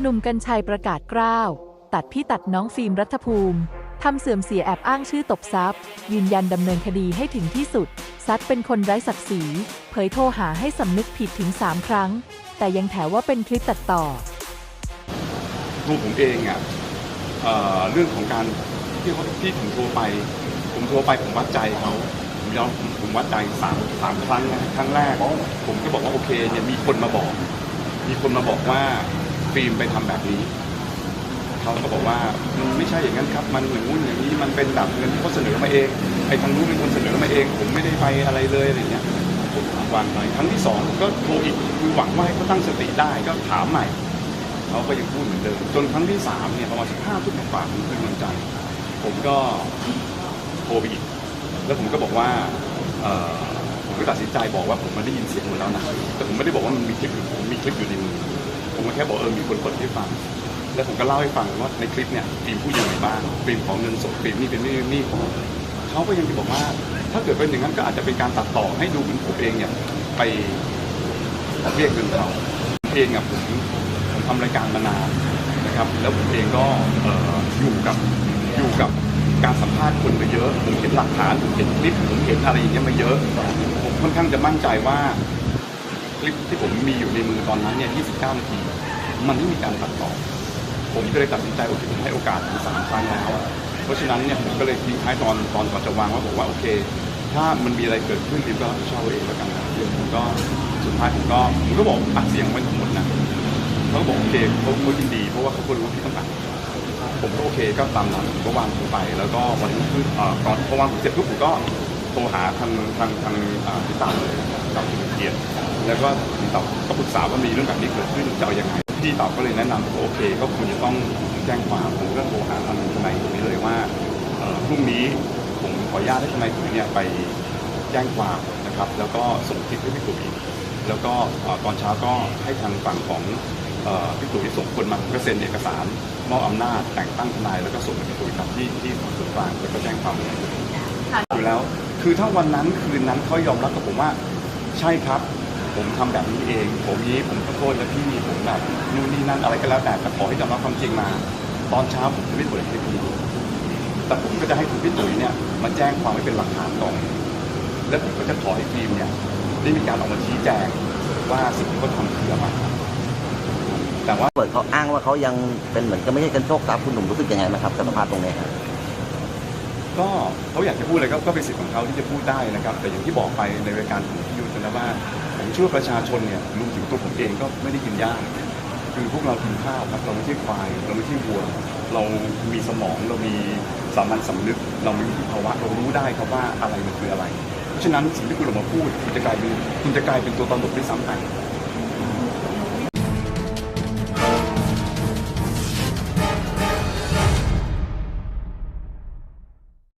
หนุ่มกัญชัยประกาศกล้าว ตัดพี่ตัดน้องฟิล์มรัฐภูมิทำเสื่อมเสียแอบอ้างชื่อตบทรัพย์ ยืนยันดำเนินคดีให้ถึงที่สุด ซัดเป็นคนไร้ศักดิ์ศรี เผยโทรหาให้สำนึกผิดถึง 3 ครั้ง แต่ยังแถว่าเป็นคลิปตัดต่อ ตัวผมเองอะเอ่อเรื่องของการที่เขาที่ผมโทรไป ผมโทรไปผมวัดใจเขาผมยอมผมวัดใจสามสามครั้งนะครั้งแรก ผมก็บอกว่าโอเคเนี่ยมีคนมาบอก มีคนมาบอกว่า ฟิล์มไปทำแบบนี้เขาก็บอกว่าไม่ใช่อย่างนั้นครับ มันเหมือนนู้นอย่างนี้มันเป็นแบบเงินที่เขาเสนอมาเองไอ้ทางนู้นเป็นคนเสนอมาเอง ผมไม่ได้ไปอะไรเลยอะไรเงี้ยผมวางไปครั้งที่สองก็โทรอีกคือหวังว่าให้เขาตั้งสติได้ก็ถามใหม่เขาก็ยังพูดเหมือนเดิมจนครั้งที่สามเนี่ยประมาณสักห้าทุ่มกว่าผมคืนวันจันทร์ผมก็โทรไปอีกแล้วผมก็บอกว่าผมก็ตัดสินใจบอกว่าผมมาได้ยินเสียงหมดแล้วนะแต่ผมไม่ได้บอกว่ามันมีคลิปอยู่ผมมีคลิปอยู่ในมือ ผมก็แค่บอกเออมีคนเปิดให้ฟัง แล้วผมก็เล่าให้ฟังว่าในคลิปเนี่ยฟิล์มพูดยังไงบ้างฟิล์มของเงินสดฟิล์มนี่เป็นนี่นี่ของเขาก็ยังจะบอกว่า ถ้าเกิดเป็นอย่างนั้นก็อาจจะเป็นการตัดต่อให้ดูเหมือนผมเองเนี่ยไปเรียกเงินเขาเองอะผมผมทำรายการมานานนะครับ แล้วผมเองก็เอ่ออยู่กับอยู่กับการสัมภาษณ์คนมาเยอะ ผมเห็นหลักฐานผมเห็นคลิปผมเห็นอะไรอย่างเงี้ยมาเยอะ ผมค่อนข้างจะมั่นใจว่า คลิปที่ผมมีอยู่ในมือตอนนั้นเนี่ย 29 นาที มันไม่มีการตัดต่อ ผมก็เลยตัดสินใจโอเคผมให้โอกาสถึงสามครั้งแล้วเพราะฉะนั้นเนี่ยผมก็เลยทิ้งท้ายตอนตอนก่อนจะวางว่าบอกว่าโอเค ถ้ามันมีอะไรเกิดขึ้นริมก็รับผิดชอบเอาเองแล้วกันนะเดี๋ยวผมก็สุดท้ายผมก็ผมก็บอกอัดเสียงไว้ทั้งหมดนะเขาก็บอกโอเคเขาเขายินดี เพราะว่าเขาก็รู้ว่าพี่ต้องอัดผมก็โอเคก็ตามนั้นผมก็วางผมไป แล้วก็วันนี้คือเอ่อก่อนพอวางผมเสร็จปุ๊บผมก็ ทรหาทางทางทางพี่ตาเลยตามที่เกียรติแล้วก็พี่ตอบก็ปรึกษาว่ามีเรื่องแบบนี้เกิดขึ้นจะเอายังไงพี่ตอบก็เลยแนะนำโอเค ก็ควรจะต้องแจ้งความผมก็โทรหาทางทนายตรงนี้เลยว่าพรุ่งนี้ผมขออนุญาตให้ทนายตุ๋ยเนี่ยไปแจ้งความนะครับ แล้วก็ส่งคลิปให้พี่ตุ๋ยแล้วก็ตอนเช้าก็ให้ทางฝั่งของพี่ตุ๋ยส่งคนมาก็เซ็นเอกสารมอบอำนาจแต่งตั้งทนายแล้วก็ส่งให้พี่ตุ๋ยครับที่ที่ส่วนกลางแล้วก็แจ้งความเลยอยู่แล้ว คือถ้าวันนั้นคืนนั้นเขายอมรับกับผมว่า ใช่ครับ ผมทำแบบนี้เอง ผมนี้ผมขอโทษนะพี่ผมแบบนู่นนี่นั่นอะไรก็แล้วแต่แต่ขอให้ยอมรับความจริงมา ตอนเช้าผมจะไม่เปิดคลิปนี้แต่ผมก็จะให้คุณพี่ตุ๋ยเนี่ยมาแจ้งความไว้เป็นหลักฐานก่อนแล้วผมก็จะขอให้ฟิล์มเนี่ยได้มีการออกมาชี้แจงว่าสิ่งที่เขาทำคืออะไรแต่ว่าเปิดเขาอ้างว่าเขายังเป็นเหมือนกับไม่ใช่กันโชคทรัพย์คุณหนุ่มรู้สึกยังไงไหมครับกับสภาพตรงนี้ครับ ก็เขาอยากจะพูดอะไรก็ก็เป็นสิทธิ์ของเขาที่จะพูดได้นะครับ แต่อย่างที่บอกไปในรายการของพี่ยุทธนะว่าผมช่ว่าประชาชนเนี่ยรวมถึงตัวผมเองก็ไม่ได้กินยากคือพวกเรากินข้าวครับเราไม่ใช่ควายเราไม่ใช่วัว เรามีสมองเรามีสามัญสำนึก เรามีภาวะเรารู้ได้ครับว่าอะไรมันคืออะไร เพราะฉะนั้นสิ่งที่คุณออกมาพูดคุณจะกลายเป็นคุณจะกลายเป็นตัวตลกด้วยซ้ำไป